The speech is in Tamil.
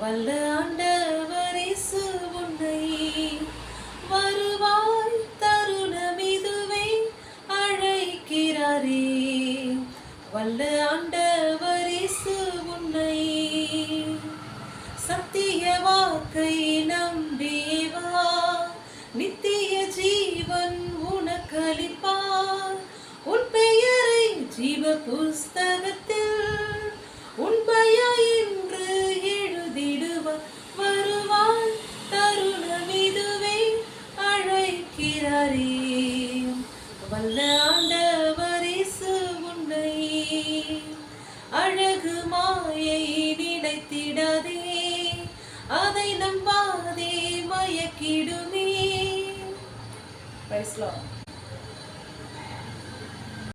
வல்ல ஆண்டவர் இயேசு உன்னை வருவாய் தருணம் இதுவே அழைக்கிறாரே. வல்ல ஆண்டவர் இயேசு உன்னை சத்திய வாக்கை நம்பியே வா நித்திய ஜீவன் உனக்களிப்பார் உன் பெயரை ஜீவ புஸ்தகத்தில் அழைக்கிறாரே வல்ல ஆண்டவரிசு உன்னை. அழகு மாயை நினைத்திடாதே அதை நம்பாதே மயக்கிடுமே. பேசலாம்